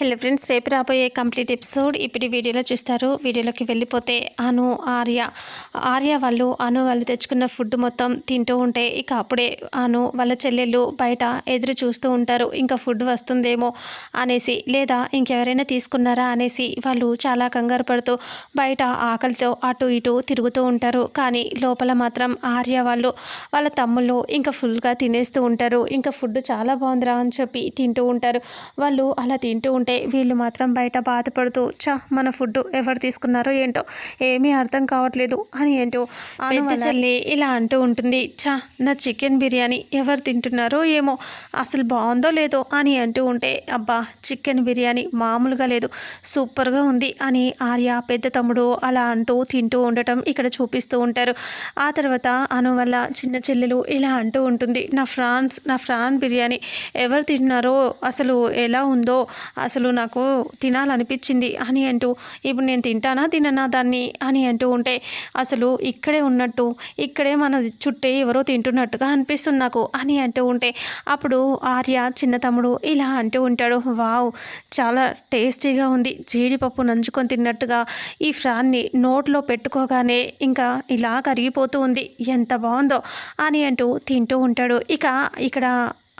Hello friends రేపు రాబోయే complete episode ఇప్పుడు వీడియోలో చూస్తారు. వీడియోలోకి వెళ్ళిపోతే అను ఆర్య ఆర్య వాళ్ళు అను వాళ్ళు తెచ్చుకున్న ఫుడ్ మొత్తం తింటూ ఉంటే ఇక అప్పుడే అను వాళ్ళ చెల్లెళ్ళు బయట ఎదురు చూస్తూ ఉంటారు. ఇంకా ఫుడ్ వస్తుందేమో అనేసి లేదా ఇంకెవరైనా తీసుకున్నారా అనేసి వాళ్ళు చాలా కంగారు పడుతూ బయట ఆకలితో అటు ఇటు తిరుగుతూ ఉంటారు. కానీ లోపల మాత్రం ఆర్య వాళ్ళు వాళ్ళ తమ్ముళ్ళు ఇంకా ఫుల్గా తినేస్తూ ఉంటారు. ఇంకా ఫుడ్ చాలా బాగుందిరా అని చెప్పి తింటూ ఉంటారు. వాళ్ళు అలా తింటూ ఉంటే వీళ్ళు మాత్రం బయట బాధపడుతూ చా మన ఫుడ్ ఎవరు తీసుకున్నారో ఏంటో? ఏమీ అర్థం కావట్లేదు అని ఏంటో పెద్ద చెల్లి ఇలా అంటూ ఉంటుంది. చా నా చికెన్ బిర్యానీ ఎవరు తింటున్నారో ఏమో? అసలు బాగుందో లేదో? అని అంటూ ఉంటే అబ్బా చికెన్ బిర్యానీ మామూలుగా లేదు సూపర్గా ఉంది అని ఆర్య పెద్ద తమ్ముడు అలా అంటూ తింటూ ఉండటం ఇక్కడ చూపిస్తూ ఉంటారు. ఆ తర్వాత అను వల్ల చిన్న చెల్లెలు ఇలా అంటూ ఉంటుంది. నా ఫ్రాన్స్ నా ఫ్రాన్ బిర్యానీ ఎవరు తింటున్నారో? అసలు ఎలా ఉందో? అసలు నాకు తినాలనిపించింది అని అంటూ ఇప్పుడు నేను తింటానా తిననా దాన్ని? అని అంటూ ఉంటే అసలు ఇక్కడే ఉన్నట్టు ఇక్కడే మన చుట్టే ఎవరో తింటున్నట్టుగా అనిపిస్తుంది నాకు అని అంటూ ఉంటే అప్పుడు ఆర్య చిన్న తమ్ముడు ఇలా అంటూ ఉంటాడు వావ్ చాలా టేస్టీగా ఉంది జీడిపప్పు నంచుకొని తిన్నట్టుగా ఈ ఫ్రాన్ని నోట్లో పెట్టుకోగానే ఇంకా ఇలా కరిగిపోతూ ఉంది ఎంత బాగుందో అని అంటూ తింటూ ఉంటాడు. ఇక ఇక్కడ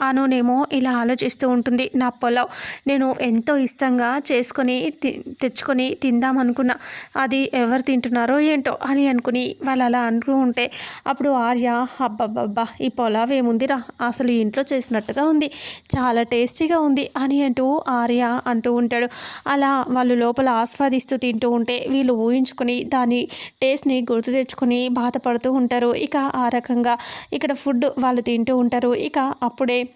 అనునేమో ఇలా ఆలోచిస్తూ ఉంటుంది. నా పొలం నేను ఎంతో ఇష్టంగా చేసుకొని తి- తెచ్చుకొని తిందాం అనుకున్నా. అది ఎవరు తింటున్నారో ఏంటో అని అనుకుని వాళ్ళు అలా అంటూ ఉంటే అప్పుడు ఆర్య అబ్బబ్బబ్బా ఈ పొలావ్ ఏముందిరా? అసలు ఇంట్లో చేసినట్టుగా ఉంది. చాలా టేస్టీగా ఉంది అని అంటూ ఆర్య అంటూ ఉంటాడు. అలా వాళ్ళు లోపల ఆస్వాదిస్తూ తింటూ ఉంటే వీళ్ళు ఊహించుకొని దాని టేస్ట్ని గుర్తు తెచ్చుకొని బాధపడుతూ ఉంటారు. ఇక ఆ రకంగా ఇక్కడ ఫుడ్ వాళ్ళు తింటూ ఉంటారు. ఇక అప్పుడే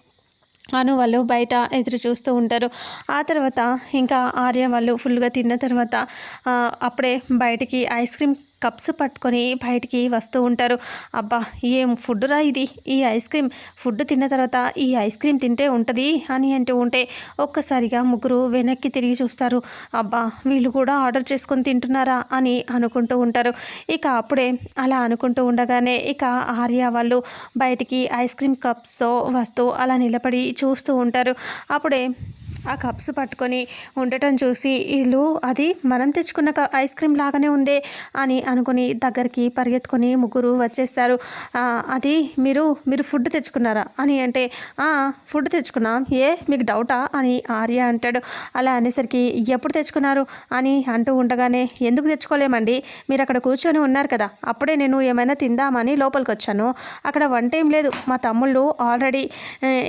అను వాళ్ళు బయట ఎదురు చూస్తూ ఉంటారు. ఆ తర్వాత ఇంకా ఆర్య వాళ్ళు ఫుల్గా తిన్న తర్వాత అప్పుడే బయటికి ఐస్ క్రీమ్ కప్స్ పట్టుకొని బయటికి వస్తూ ఉంటారు. అబ్బా ఏం ఫుడ్ రా ఇది? ఈ ఐస్ క్రీమ్ ఫుడ్ తిన్న తర్వాత ఈ ఐస్ క్రీమ్ తింటే ఉంటుంది అని అంటూ ఉంటే ఒక్కసారిగా ముగ్గురు వెనక్కి తిరిగి చూస్తారు. అబ్బా వీళ్ళు కూడా ఆర్డర్ చేసుకొని తింటున్నారా అని అనుకుంటూ ఉంటారు. ఇక అప్పుడే అలా అనుకుంటూ ఉండగానే ఇక ఆర్య వాళ్ళు బయటికి ఐస్ క్రీమ్ కప్స్తో వస్తూ అలా నిలబడి చూస్తూ ఉంటారు. అప్పుడే ఆ కప్స్ పట్టుకొని ఉండటం చూసి వీళ్ళు అది మనం తెచ్చుకున్న ఐస్ క్రీమ్ లాగానే ఉందే అని అనుకుని దగ్గరికి పరిగెత్తుకొని ముగ్గురు వచ్చేస్తారు. అది మీరు మీరు ఫుడ్ తెచ్చుకున్నారా? అని అంటే ఫుడ్ తెచ్చుకున్నాం. ఏ మీకు డౌటా? అని ఆర్య అంటాడు. అలా అనేసరికి ఎప్పుడు తెచ్చుకున్నారు? అని అంటూ ఉండగానే ఎందుకు తెచ్చుకోలేమండి? మీరు అక్కడ కూర్చొని ఉన్నారు కదా. అప్పుడే నేను ఏమైనా తిందామని లోపలికి వచ్చాను అక్కడ వంట ఏం లేదు. మా తమ్ముళ్ళు ఆల్రెడీ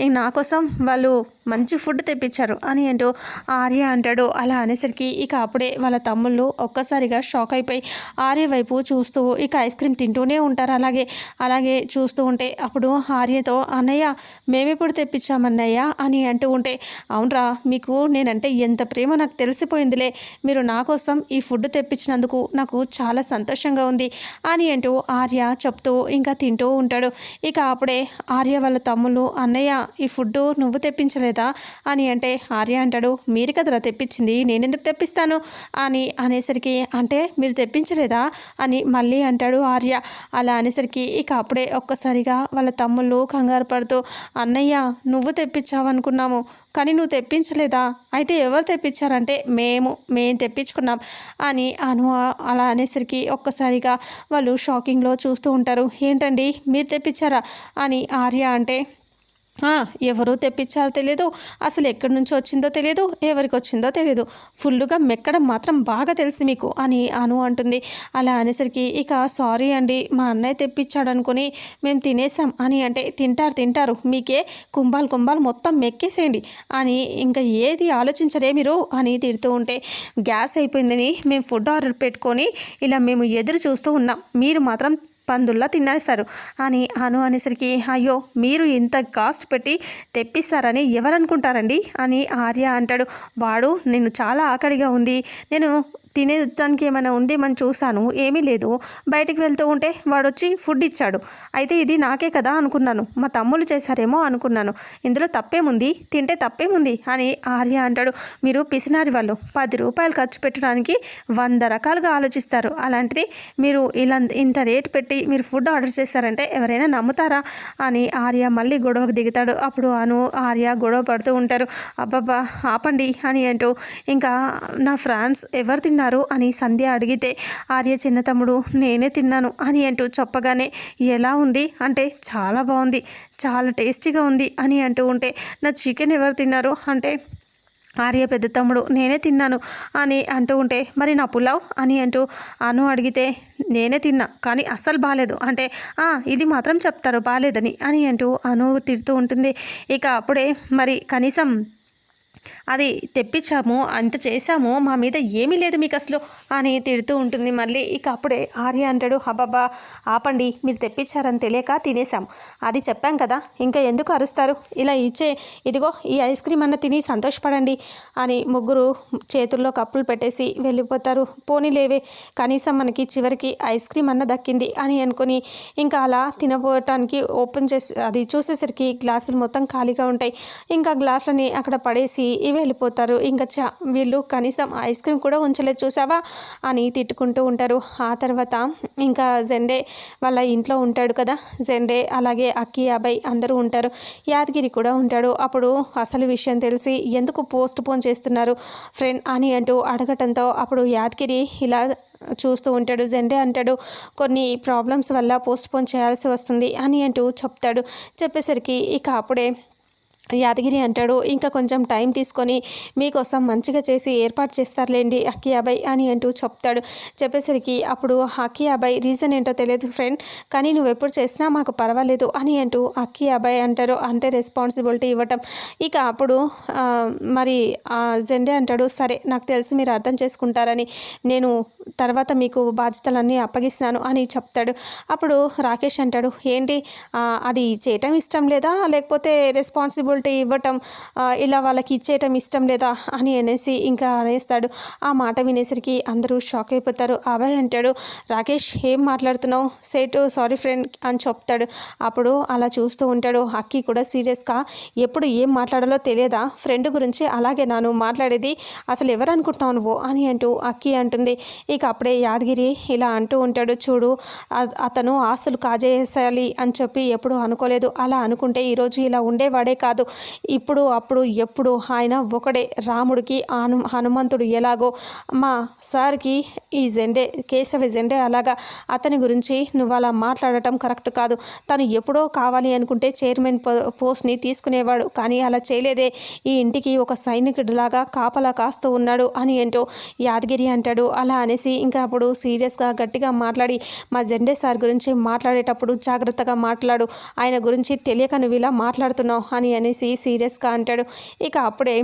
నా కోసం వాళ్ళు మంచి ఫుడ్ తెప్పించారు. అని అంటూ ఆర్య అంటాడు. అలా అనేసరికి ఇక అప్పుడే వాళ్ళ తమ్ముళ్ళు ఒక్కసారిగా షాక్ అయిపోయి ఆర్య వైపు చూస్తూ ఇక ఐస్ క్రీమ్ తింటూనే ఉంటారు. అలాగే అలాగే చూస్తూ ఉంటే అప్పుడు ఆర్యతో అన్నయ్య మేమెప్పుడు తెప్పించామన్నయ్య? అని అంటూ ఉంటే అవునరా మీకు నేనంటే ఎంత ప్రేమ నాకు తెలిసిపోయిందిలే. మీరు నా కోసం ఈ ఫుడ్ తెప్పించినందుకు నాకు చాలా సంతోషంగా ఉంది అని అంటూ ఆర్య చెప్తూ ఇంకా తింటూ ఉంటాడు. ఇక అప్పుడే ఆర్య వాళ్ళ తమ్ముళ్ళు అన్నయ్య ఈ ఫుడ్ నువ్వు తెప్పించలేదా? అని అంటే ఆర్య అంటాడు మీరు కదరా తెప్పించింది నేనెందుకు తెప్పిస్తాను? అని అనేసరికి అంటే మీరు తెప్పించలేదా? అని మళ్ళీ అంటాడు ఆర్య. అలా అనేసరికి ఇక అప్పుడే ఒక్కసారిగా వాళ్ళ తమ్ముళ్ళు కంగారు పడుతూ అన్నయ్య నువ్వు తెప్పించావనుకున్నాము కానీ నువ్వు తెప్పించలేదా? అయితే ఎవరు తెప్పించారంటే మేము మేము తెప్పించుకున్నాం. అని అను అలా అనేసరికి ఒక్కసారిగా వాళ్ళు షాకింగ్లో చూస్తూ ఉంటారు. ఏంటండి మీరు తెప్పించారా? అని ఆర్య అంటే ఎవరు తెప్పించారో తెలియదు అసలు ఎక్కడి నుంచి వచ్చిందో తెలియదు ఎవరికి వచ్చిందో తెలియదు ఫుల్గా మెక్కడం మాత్రం బాగా తెలుసు మీకు అని అను అంటుంది. అలా అనేసరికి ఇక సారీ అండి మా అన్నయ్య తెప్పించాడు అనుకుని మేము తినేసాం అని అంటే తింటారు తింటారు మీకే కుంభాలు కుంభాలు మొత్తం మెక్కేసేయండి అని ఇంకా ఏది ఆలోచించరే మీరు అని తిడుతూ ఉంటే గ్యాస్ అయిపోయిందని మేము ఫుడ్ ఆర్డర్ పెట్టుకొని ఇలా మేము ఎదురు చూస్తూ ఉన్నాం. మీరు మాత్రం పందుల్లా తినేస్తారు. అని అను అనేసరికి అయ్యో మీరు ఇంత కాస్ట్ పెట్టి తెప్పిస్తారని ఎవరనుకుంటారండి? అని ఆర్య అంటాడు. వాడు నేను చాలా ఆకలిగా ఉంది. నేను తినేదానికి ఏమైనా ఉంది? మనం చూశాను. ఏమీ లేదు. బయటికి వెళ్తూ ఉంటే వాడు వచ్చి ఫుడ్ ఇచ్చాడు. అయితే ఇది నాకే కదా అనుకున్నాను. మా తమ్ముళ్ళు చేశారేమో అనుకున్నాను. ఇందులో తప్పేముంది? తింటే తప్పేముంది? అని ఆర్య అంటాడు. మీరు పిసినారి వాళ్ళు. పది రూపాయలు ఖర్చు పెట్టడానికి వంద రకాలుగా ఆలోచిస్తారు. అలాంటిది మీరు ఇలా ఇంత రేటు పెట్టి మీరు ఫుడ్ ఆర్డర్ చేశారంటే ఎవరైనా నమ్ముతారా? అని ఆర్య మళ్ళీ గొడవకు దిగుతాడు. అప్పుడు అను ఆర్య గొడవ పడుతూ ఉంటారు. అబ్బబ్బా ఆపండి అని అంటూ. ఇంకా నా ఫ్రాన్స్ ఎవరు తిన్నారు? అని సంధ్య అడిగితే ఆర్య చిన్న తమ్ముడు నేనే తిన్నాను అని అంటూ చెప్పగానే ఎలా ఉంది? అంటే చాలా బాగుంది చాలా టేస్టీగా ఉంది అని అంటూ ఉంటే నా చికెన్ ఎవరు తిన్నారు? అంటే ఆర్య పెద్ద తమ్ముడు నేనే తిన్నాను అని అంటూ ఉంటే మరి నా పులావ్? అని అంటూ అను అడిగితే నేనే తిన్నా కానీ అస్సలు బాగాలేదు అంటే ఇది మాత్రం చెప్తారు బాగాలేదని అని అంటూ అను తిడుతూ ఉంటుంది. ఇక అప్పుడే మరి కనీసం అది తెప్పించాము అంత చేశాము మా మీద ఏమీ లేదు మీకు అసలు అని తిడుతూ ఉంటుంది. మళ్ళీ ఇక అప్పుడే ఆర్య అంటాడు హబాబా ఆపండి మీరు తెప్పించారని తెలియక తినేసాం అది చెప్పాం కదా ఇంకా ఎందుకు అరుస్తారు? ఇలా ఇచ్చే ఇదిగో ఈ ఐస్ క్రీమ్ అన్న తిని సంతోషపడండి అని ముగ్గురు చేతుల్లో కప్పులు పెట్టేసి వెళ్ళిపోతారు. పోనీ లేవే కనీసం మనకి చివరికి ఐస్ క్రీమ్ అన్న దక్కింది అని అనుకుని ఇంకా అలా తినబోవటానికి ఓపెన్ చేసి అది చూసేసరికి గ్లాసులు మొత్తం ఖాళీగా ఉంటాయి. ఇంకా గ్లాసులని అక్కడ పడేసి ఇవి వెళ్ళిపోతారు. ఇంకా చా వీళ్ళు కనీసం ఐస్ క్రీమ్ కూడా ఉంచలేదు చూసావా? అని తిట్టుకుంటూ ఉంటారు. ఆ తర్వాత ఇంకా జెండే వాళ్ళ ఇంట్లో ఉంటాడు కదా? జెండే అలాగే అక్కి అబ్బాయి అందరూ ఉంటారు. యాదగిరి కూడా ఉంటాడు. అప్పుడు అసలు విషయం తెలిసి ఎందుకు పోస్ట్ పోన్ చేస్తున్నారు? ఫ్రెండ్ అని అంటూ అడగటంతో అప్పుడు యాదగిరి ఇలా చూస్తూ ఉంటాడు. జెండే అంటాడు కొన్ని ప్రాబ్లమ్స్ వల్ల పోస్ట్ పోన్ చేయాల్సి వస్తుంది అని అంటూ చెప్తాడు. చెప్పేసరికి ఇక అప్పుడే యాదగిరి అంటాడు ఇంకా కొంచెం టైం తీసుకొని మీకోసం మంచిగా చేసి ఏర్పాటు చేస్తారులేండి అక్కి అబ్బాయి అని అంటూ చెప్తాడు. చెప్పేసరికి అప్పుడు అక్కి అబ్బాయి రీజన్ ఏంటో తెలియదు ఫ్రెండ్ కానీ నువ్వు ఎప్పుడు చేసినా మాకు పర్వాలేదు అని అంటూ అక్కి అబ్బాయి అంటారు. అంటే రెస్పాన్సిబిలిటీ ఇవ్వటం. ఇక అప్పుడు మరి ఆ జెండే అంటాడు సరే నాకు తెలిసి మీరు అర్థం చేసుకుంటారని నేను తర్వాత మీకు బాధ్యతలన్నీ అప్పగిస్తాను అని చెప్తాడు. అప్పుడు రాకేష్ అంటాడు ఏంటి అది చేయటం ఇష్టం లేదా? లేకపోతే రెస్పాన్సిబిలిటీ ఇవ్వటం ఇలా వాళ్ళకి ఇచ్చేయటం ఇష్టం లేదా అని అనేసి ఇంకా అనేస్తాడు. ఆ మాట వినేసరికి అందరూ షాక్ అయిపోతారు. అభయ్ అంటాడు రాకేష్ ఏం మాట్లాడుతున్నావు? సేటు సారీ ఫ్రెండ్ అని చెప్తాడు. అప్పుడు అలా చూస్తూ ఉంటాడు. అక్కి కూడా సీరియస్గా ఎప్పుడు ఏం మాట్లాడాలో తెలియదా? ఫ్రెండ్ గురించి అలాగే నాను మాట్లాడేది అసలు ఎవరు అనుకుంటున్నావు నువ్వు? అని అంటూ అక్కి అంటుంది. ఇక అప్పుడే యాదగిరి ఇలా అంటూ ఉంటాడు చూడు అతను ఆస్తులు కాజేసాలి అని చెప్పి ఎప్పుడు అనుకోలేదు. అలా అనుకుంటే ఈరోజు ఇలా ఉండేవాడే కాదు. ఇప్పుడు అప్పుడు ఎప్పుడు ఆయన ఒకడే. రాముడికి హను హనుమంతుడు ఎలాగో మా సార్కి ఈ జెండే కేశవ జెండే అలాగా అతని గురించి నువ్వు అలా మాట్లాడటం కరెక్ట్ కాదు. తను ఎప్పుడో కావాలి అనుకుంటే చైర్మన్ పో పోస్ట్ని తీసుకునేవాడు. కానీ అలా చేయలేదే. ఈ ఇంటికి ఒక సైనికుడిలాగా కాపలా కాస్తూ ఉన్నాడు అని ఏంటో యాదగిరి అంటాడు. అలా అనేసి ఇంకా అప్పుడు సీరియస్గా గట్టిగా మాట్లాడి మా జెండే సార్ గురించి మాట్లాడేటప్పుడు జాగ్రత్తగా మాట్లాడు. ఆయన గురించి తెలియక నువ్వు ఇలా మాట్లాడుతున్నావు అని అనేసి సీరియస్గా అంటాడు. ఇక అప్పుడే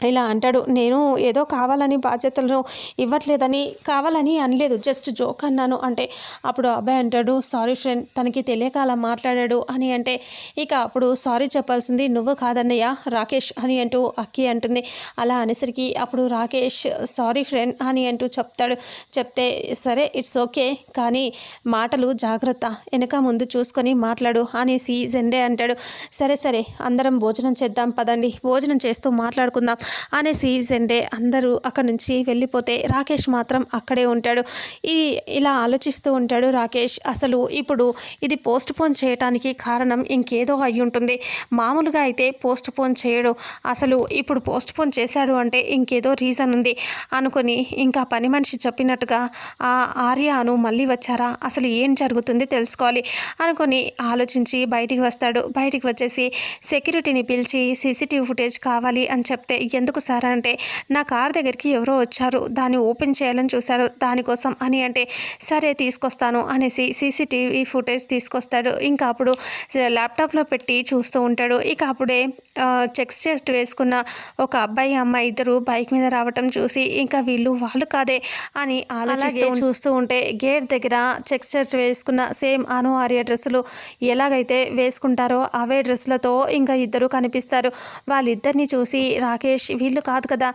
ఇలా అంటాడు నేను ఏదో కావాలని బాధ్యతలను ఇవ్వట్లేదని కావాలని అనలేదు జస్ట్ జోక్ అన్నాను. అంటే అప్పుడు అబ్బాయి అంటాడు సారీ ఫ్రెండ్ తనకి తెలియక అలా మాట్లాడాడు అని అంటే ఇక అప్పుడు సారీ చెప్పాల్సింది నువ్వు కాదన్నయ్య రాకేష్ అని అంటూ అక్కి అంటుంది. అలా అనేసరికి అప్పుడు రాకేష్ సారీ ఫ్రెండ్ అని అంటూ చెప్తాడు. చెప్తే సరే ఇట్స్ ఓకే కానీ మాటలు జాగ్రత్త వెనక ముందు చూసుకొని మాట్లాడు అనేసి జెండే అంటాడు. సరే సరే అందరం భోజనం చేద్దాం పదండి భోజనం చేస్తూ మాట్లాడుకుందాం అనేసి జెండే అందరూ అక్కడి నుంచి వెళ్ళిపోతే రాకేష్ మాత్రం అక్కడే ఉంటాడు. ఈ ఇలా ఆలోచిస్తూ ఉంటాడు రాకేష్. అసలు ఇప్పుడు ఇది పోస్ట్ పోన్ చేయటానికి కారణం ఇంకేదో అయి ఉంటుంది. మామూలుగా అయితే పోస్ట్ పోన్ చేయడు. అసలు ఇప్పుడు పోస్ట్ పోన్ చేశాడు అంటే ఇంకేదో రీజన్ ఉంది అనుకొని ఇంకా పని మనిషి చెప్పినట్టుగా ఆ ఆర్యాను మళ్ళీ వచ్చారా? అసలు ఏం జరుగుతుంది తెలుసుకోవాలి అనుకొని ఆలోచించి బయటికి వస్తాడు. బయటికి వచ్చేసి సెక్యూరిటీని పిలిచి సీసీటీవీ ఫుటేజ్ కావాలి అని చెప్తే ఎందుకు సార్ అంటే నా కార్ దగ్గరికి ఎవరో వచ్చారు దాన్ని ఓపెన్ చేయాలని చూశారు దానికోసం అని అంటే సరే తీసుకొస్తాను అనేసి సీసీటీవీ ఫుటేజ్ తీసుకొస్తాడు. ఇంకా అప్పుడు ల్యాప్టాప్లో పెట్టి చూస్తూ ఉంటాడు. ఇక అప్పుడే చెక్స్ చెస్ట్ వేసుకున్న ఒక అబ్బాయి అమ్మాయి ఇద్దరు బైక్ మీద రావటం చూసి ఇంకా వీళ్ళు వాళ్ళు కాదే అని అలాగే చూస్తూ ఉంటే గేట్ దగ్గర చెక్స్ షర్ట్ వేసుకున్న సేమ్ అను ఆర్య డ్రెస్సులు ఎలాగైతే వేసుకుంటారో అవే డ్రెస్సులతో ఇంకా ఇద్దరు కనిపిస్తారు. వాళ్ళిద్దరిని చూసి రాకేష్ మనిషి వీళ్ళు కాదు కదా.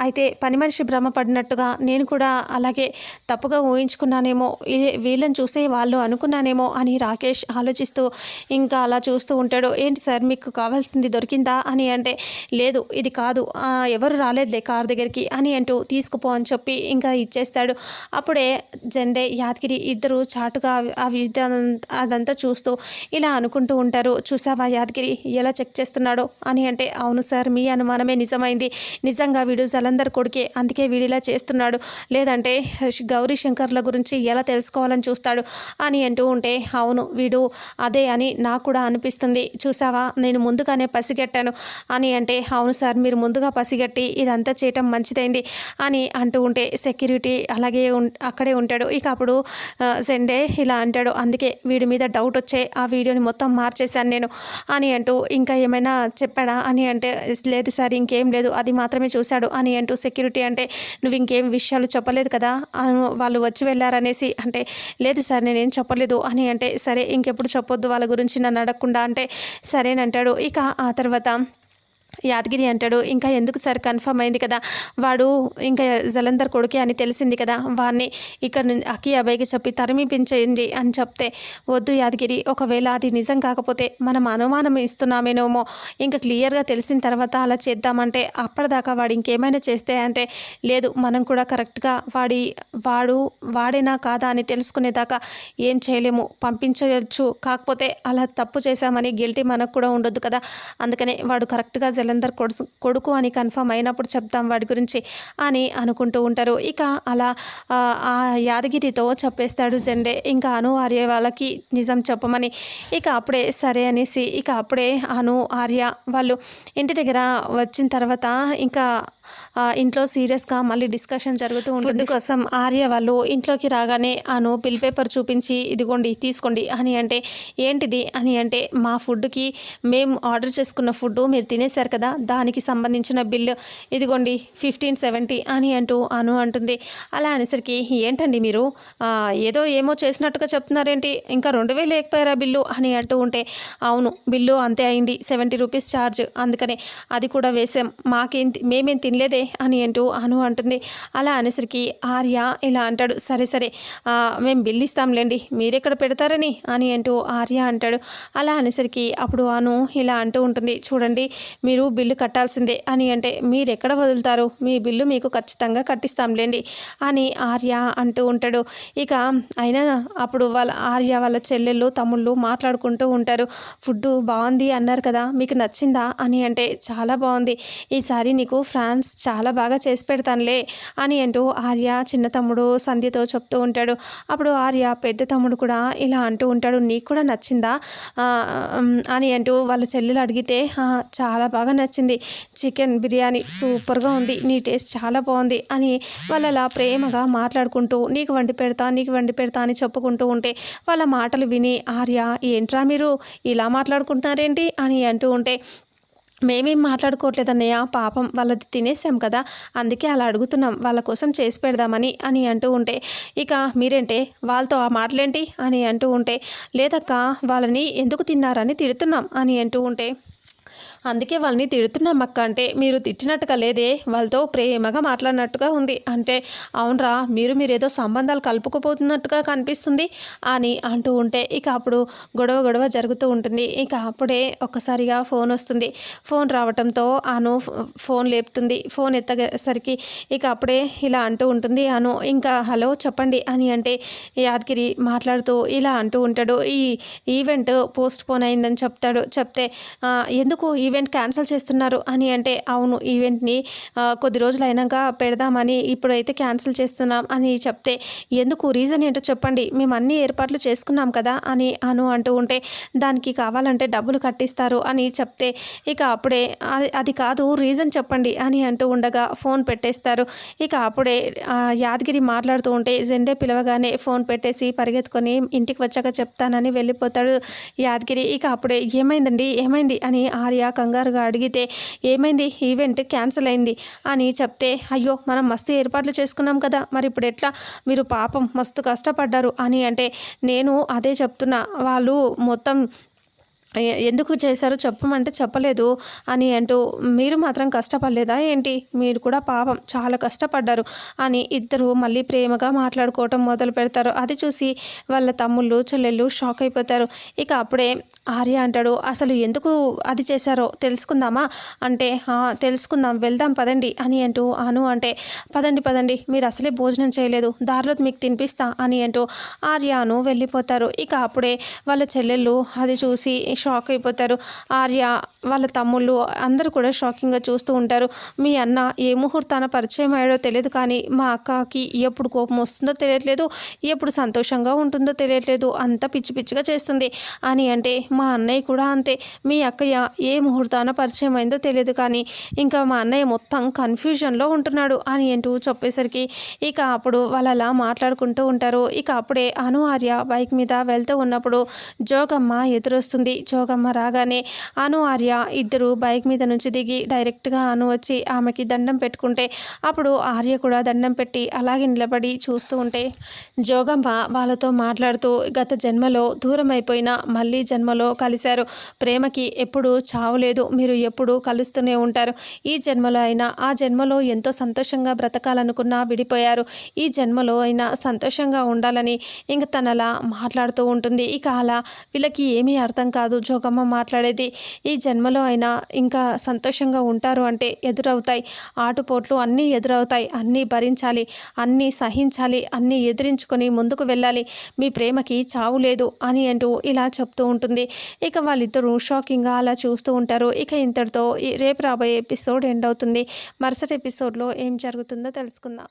అయితే పని మనిషి భ్రమపడినట్టుగా నేను కూడా అలాగే తప్పుగా ఊహించుకున్నానేమో వీళ్ళని చూసే వాళ్ళు అనుకున్నానేమో అని రాకేష్ ఆలోచిస్తూ ఇంకా అలా చూస్తూ ఉంటాడు. ఏంటి సార్ మీకు కావాల్సింది దొరికిందా? అని అంటే లేదు ఇది కాదు. ఎవరు రాలేదులే కార్ దగ్గరికి అని అంటూ తీసుకుపో అని చెప్పి ఇంకా ఇచ్చేస్తాడు. అప్పుడే జెండే యాదగిరి ఇద్దరు చాటుగా అవి- అదంతా చూస్తూ ఇలా అనుకుంటూ ఉంటారు. చూసావా యాదగిరి ఎలా చెక్ చేస్తున్నాడో? అని అంటే అవును సార్ మీ అనుమానమే అర్థమైంది. నిజంగా వీడు జలంధర్ కొడుకే అందుకే వీడిలా చేస్తున్నాడు. లేదంటే గౌరీ శంకర్ల గురించి ఎలా తెలుసుకోవాలని చూస్తాడు అని అంటూ ఉంటే అవును వీడు అదే అని నాకు కూడా అనిపిస్తుంది. చూసావా? నేను ముందుగానే పసిగట్టాను అని అంటే అవును సార్ మీరు ముందుగా పసిగట్టి ఇదంతా చేయటం మంచిదైంది అని అంటూ ఉంటే సెక్యూరిటీ అలాగే ఉం- అక్కడే ఉంటాడు. ఇక అప్పుడు సెండే ఇలా అంటాడు. అందుకే వీడి మీద డౌట్ వచ్చే ఆ వీడియోని మొత్తం మార్చేశాను నేను అని అంటూ ఇంకా ఏమైనా చెప్పాడా అని అంటే లేదు సార్ ఇంకేం లేదు అది మాత్రమే చూశాడు అని అంటూ సెక్యూరిటీ అంటే నువ్వు ఇంకేం విషయాలు చెప్పలేదు కదా? అను వాళ్ళు వచ్చి వెళ్ళారనేసి అంటే లేదు సార్ నేనేం చెప్పలేదు అని అంటే సరే ఇంకెప్పుడు చెప్పొద్దు వాళ్ళ గురించి నన్ను అడగకుండా అంటే సరేనంటాడు. ఇక ఆ తర్వాత యాదగిరి అంటాడు. ఇంకా ఎందుకు సార్ కన్ఫర్మ్ అయింది కదా? వాడు ఇంకా జలంధర్ కొడుకే అని తెలిసింది కదా. వాడిని ఇక్కడ నుంచి అక్కి అబ్బాయికి చెప్పి తరిమిపించేయండి అని చెప్తే వద్దు యాదగిరి ఒకవేళ అది నిజం కాకపోతే మనం అనుమానం ఇస్తున్నామేనేమో. ఇంకా క్లియర్గా తెలిసిన తర్వాత అలా చేద్దామంటే అప్పటిదాకా వాడు ఇంకేమైనా చేస్తే అంటే లేదు మనం కూడా కరెక్ట్గా వాడి వాడు వాడేనా కాదా అని తెలుసుకునేదాకా ఏం చేయలేము. పంపించవచ్చు కాకపోతే అలా తప్పు చేశామని గిల్టీ మనకు కూడా ఉండొద్దు కదా. అందుకనే వాడు కరెక్ట్గా జలంధర్ కొడుసు కొడుకు అని కన్ఫర్మ్ అయినప్పుడు చెప్తాం వాడి గురించి అని అనుకుంటూ ఉంటారు. ఇక అలా ఆ, యాదగిరితో చెప్పేస్తాడు జెండే. ఇంకా అను ఆర్య వాళ్ళకి నిజం చెప్పమని. ఇక అప్పుడే సరే అనేసి ఇక అప్పుడే అను ఆర్య వాళ్ళు ఇంటి దగ్గర వచ్చిన తర్వాత ఇంకా ఇంట్లో సీరియస్గా మళ్ళీ డిస్కషన్ జరుగుతూ ఉంటుంది. కోసం ఆర్య వాళ్ళు ఇంట్లోకి రాగానే అను బిల్ పేపర్ చూపించి ఇదిగోండి తీసుకోండి అని అంటే ఏంటిది? అని అంటే మా ఫుడ్కి మేము ఆర్డర్ చేసుకున్న ఫుడ్ మీరు తినేశారు కదా దానికి సంబంధించిన బిల్లు ఇదిగోండి ఫిఫ్టీన్ సెవెంటీ అని అంటూ అను అంటుంది. అలా అనేసరికి ఏంటండి మీరు? ఏదో ఏమో చేసినట్టుగా చెప్తున్నారేంటి? ఇంకా రెండు వేలు లేకపోయారా బిల్లు అని అంటూ ఉంటే అవును బిల్లు అంతే అయింది సెవెంటీ రూపీస్ ఛార్జ్ అందుకనే అది కూడా వేసాం మాకేం మేమేం తిని లేదే అని అంటూ అను అంటుంది. అలా అనేసరికి ఆర్య ఇలా అంటాడు సరే సరే మేము బిల్ ఇస్తాంలేండి మీరెక్కడ పెడతారని? అని అంటూ ఆర్య అంటాడు. అలా అనేసరికి అప్పుడు అను ఇలా అంటూ ఉంటుంది చూడండి మీరు బిల్లు కట్టాల్సిందే అని అంటే మీరు ఎక్కడ వదులుతారు? మీ బిల్లు మీకు ఖచ్చితంగా కట్టిస్తాంలేండి అని ఆర్య అంటూ ఉంటాడు. ఇక అయినా అప్పుడు వాళ్ళ ఆర్య వాళ్ళ చెల్లెళ్ళు తమ్ముళ్ళు మాట్లాడుకుంటూ ఉంటారు. ఫుడ్ బాగుంది అన్నారు కదా మీకు నచ్చిందా? అని అంటే చాలా బాగుంది. ఈసారి నీకు ఫ్రాన్స్ చాలా బాగా చేసి పెడతానులే అని అంటూ ఆర్య చిన్న తమ్ముడు సంధ్యతో చెప్తూ ఉంటాడు. అప్పుడు ఆర్య పెద్ద తమ్ముడు కూడా ఇలా అంటూ ఉంటాడు నీకు కూడా నచ్చిందా? అని అంటూ వాళ్ళ చెల్లెలు అడిగితే చాలా బాగా నచ్చింది. చికెన్ బిర్యానీ సూపర్గా ఉంది. నీ టేస్ట్ చాలా బాగుంది. అని వాళ్ళు అలా ప్రేమగా మాట్లాడుకుంటూ నీకు వండి పెడతా నీకు వండి పెడతా అని చెప్పుకుంటూ ఉంటే వాళ్ళ మాటలు విని ఆర్య ఏంట్రా మీరు? ఇలా మాట్లాడుకుంటున్నారేంటి? అని అంటూ ఉంటే మేమేం మాట్లాడుకోవట్లేదన్నయ్య పాపం వాళ్ళది తినేసాం కదా. అందుకే అలా అడుగుతున్నాం. వాళ్ళ కోసం చేసి పెడదామని అని అంటూ ఉంటే ఇక మీరేంటే? వాళ్ళతో ఆ మాటలేంటి? అని అంటూ ఉంటే లేదక్క వాళ్ళని ఎందుకు తిన్నారని తిడుతున్నాం అని అంటూ ఉంటే అందుకే వాళ్ళని తిడుతున్నాం అక్క. అంటే మీరు తిట్టినట్టుగా లేదే వాళ్ళతో ప్రేమగా మాట్లాడినట్టుగా ఉంది. అంటే అవునరా మీరు మీరేదో సంబంధాలు కలుపుకుపోతున్నట్టుగా కనిపిస్తుంది అని అంటూ ఉంటే ఇక అప్పుడు గొడవ గొడవ జరుగుతూ ఉంటుంది. ఇక అప్పుడే ఒక్కసారిగా ఫోన్ వస్తుంది. ఫోన్ రావటంతో అను ఫోన్ లేపుతుంది. ఫోన్ ఎత్తగసరికి ఇక అప్పుడే ఇలా అంటూ ఉంటుంది. అను ఇంకా హలో చెప్పండి అని అంటే యాదగిరి మాట్లాడుతూ ఇలా అంటూ ఉంటాడు. ఈ ఈవెంట్ పోస్ట్ పోన్ అయిందని చెప్తాడు. చెప్తే ఎందుకు ఈవెంట్ క్యాన్సిల్ చేస్తున్నారు అని అంటే అవును ఈవెంట్ని కొద్ది రోజులు అయినాక పెడదామని ఇప్పుడైతే క్యాన్సిల్ చేస్తున్నాం అని చెప్తే ఎందుకు రీజన్ ఏంటో చెప్పండి మేము అన్ని ఏర్పాట్లు చేసుకున్నాం కదా అని అను అంటూ ఉంటే దానికి కావాలంటే డబ్బులు కట్టిస్తారు అని చెప్తే ఇక అప్పుడే "అది- అది కాదు రీజన్ చెప్పండి అని అంటూ ఉండగా ఫోన్ పెట్టేస్తారు. ఇక అప్పుడే యాదగిరి మాట్లాడుతూ ఉంటే జెండే పిలవగానే ఫోన్ పెట్టేసి పరిగెత్తుకొని ఇంటికి వచ్చాక చెప్తానని వెళ్ళిపోతాడు యాదగిరి. ఇక అప్పుడే ఏమైందండి ఏమైంది అని ఆర్య కంగారుగా అడిగితే ఏమైంది? ఈవెంట్ క్యాన్సిల్ అయింది అని చెప్తే అయ్యో మనం మస్తు ఏర్పాట్లు చేసుకున్నాం కదా మరి ఇప్పుడు ఎట్లా? మీరు పాపం మస్తు కష్టపడ్డారు అని అంటే నేను అదే చెప్తున్నా వాళ్ళు మొత్తం ఎందుకు చేశారో చెప్పమంటే చెప్పలేదు అని అంటూ మీరు మాత్రం కష్టపడలేదా ఏంటి? మీరు కూడా పాపం చాలా కష్టపడ్డారు అని ఇద్దరు మళ్ళీ ప్రేమగా మాట్లాడుకోవటం మొదలు పెడతారు అది చూసి వాళ్ళ తమ్ముళ్ళు చెల్లెళ్ళు షాక్ అయిపోతారు. ఇక అప్పుడే ఆర్య అంటాడు అసలు ఎందుకు అది చేశారో తెలుసుకుందామా? అంటే తెలుసుకుందాం వెళ్దాం పదండి అని అంటూ అను అంటే పదండి పదండి మీరు అసలే భోజనం చేయలేదు దారిలో మీకు తినిపిస్తా అని అంటూ ఆర్యను వెళ్ళిపోతారు. ఇక అప్పుడే వాళ్ళ చెల్లెళ్ళు అది చూసి షాక్ అయిపోతారు. ఆర్య వాళ్ళ తమ్ముళ్ళు అందరూ కూడా షాకింగ్గా చూస్తూ ఉంటారు. మీ అన్న ఏ ముహూర్తాన పరిచయం అయ్యాడో తెలియదు కానీ మా అక్కకి ఎప్పుడు కోపం వస్తుందో తెలియట్లేదు ఎప్పుడు సంతోషంగా ఉంటుందో తెలియట్లేదు అంత పిచ్చి పిచ్చిగా చేస్తుంది అని అంటే మా అన్నయ్య కూడా అంతే. మీ అక్కయ్య ఏ ముహూర్తాన పరిచయం అయిందో తెలియదు కానీ ఇంకా మా అన్నయ్య మొత్తం కన్ఫ్యూజన్లో ఉంటున్నాడు అని ఏంటూ చెప్పేసరికి ఇక అప్పుడు వాళ్ళు అలా మాట్లాడుకుంటూ ఉంటారు. ఇక అప్పుడే అను ఆర్య బైక్ మీద వెళ్తూ ఉన్నప్పుడు జోగమ్మ ఎదురొస్తుంది. జోగమ్మ రాగానే అను ఆర్య ఇద్దరు బైక్ మీద నుంచి దిగి డైరెక్ట్గా అను వచ్చి ఆమెకి దండం పెట్టుకుంటే అప్పుడు ఆర్య కూడా దండం పెట్టి అలాగే నిలబడి చూస్తూ ఉంటే జోగమ్మ వాళ్ళతో మాట్లాడుతూ గత జన్మలో దూరం అయిపోయిన మళ్ళీ జన్మలో కలిశారు. ప్రేమకి ఎప్పుడు చావు లేదు. మీరు ఎప్పుడు కలుస్తూనే ఉంటారు. ఈ జన్మలో అయినా ఆ జన్మలో ఎంతో సంతోషంగా బ్రతకాలనుకున్నా విడిపోయారు. ఈ జన్మలో అయినా సంతోషంగా ఉండాలని ఇంక తనలా మాట్లాడుతూ ఉంటుంది. ఇక అలా వీళ్ళకి ఏమీ అర్థం కాదు. జోగమ్మ మాట్లాడేది ఈ జన్మలో అయినా ఇంకా సంతోషంగా ఉంటారు అంటే ఎదురవుతాయి. ఆటుపోట్లు అన్నీ ఎదురవుతాయి. అన్నీ భరించాలి అన్నీ సహించాలి అన్నీ ఎదిరించుకొని ముందుకు వెళ్ళాలి. మీ ప్రేమకి చావు లేదు అని అంటూ ఇలా చెప్తూ ఉంటుంది. ఇక వాళ్ళిద్దరూ షాకింగ్గా అలా చూస్తూ ఉంటారు. ఇక ఇంతటితో రేపు రాబోయే ఎపిసోడ్ ఎండ్ అవుతుంది. మరుసటి ఎపిసోడ్లో ఏం జరుగుతుందో తెలుసుకుందాం.